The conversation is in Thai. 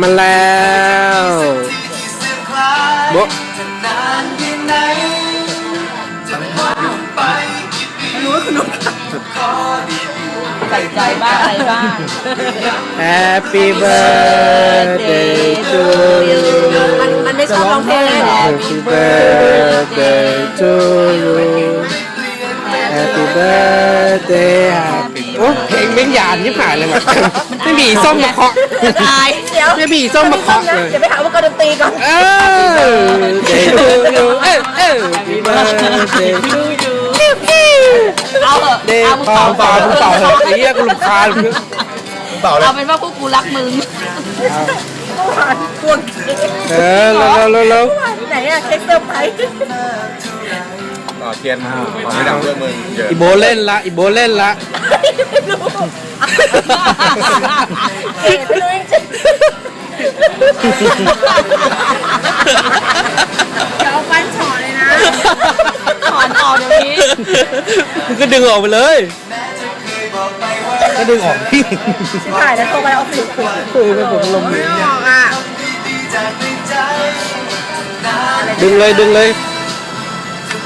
มาแล้วโบะใส่ใจบ้างอะไรบ้างแฮปปี้เบิร์ดเดย์ทูยูมันมันไม่ชอบร้องเพลงเลยเหรอ Happy birthday to you Happy birthday Happy โอ้เพลงไม่หยาดยิบหายเลยว่ะไม่มีส้มมาเคาะตายเดี๋ยวไม่มีส้มมาเคาะเลยเดี๋ยวไปหาอุปกรณ์ดนตรีก่อนเออ Day to you เออเออ Happy birthday to you เอาเหอะเดย์เอามึงเป่าเป่าเป่าเป่าเถอะไอ้เหี้ยกูรำคาญเปล่าเลยเอาเป็นว่าพวกกูรักมึงเออเร็วเร็วเร็วไหนอะเค้กเซอร์ไพรส์ ต่อเทียนไม่ดังเรื่องมึงเยอะอีโบเล่นละอีโบเล่นละไม่รู้ไม่รู้จริงเดี๋ยวฟันฉอเลยนะถอนออกเดี๋ยวนี้มึงก็ดึงออกไปเลย ก็ดึงออกพี่ถ่ายแล้วโทรไปแล้วออฟฟิศเออเป็นผมลมไม่ออกอะดึงเลยดึงเลย เ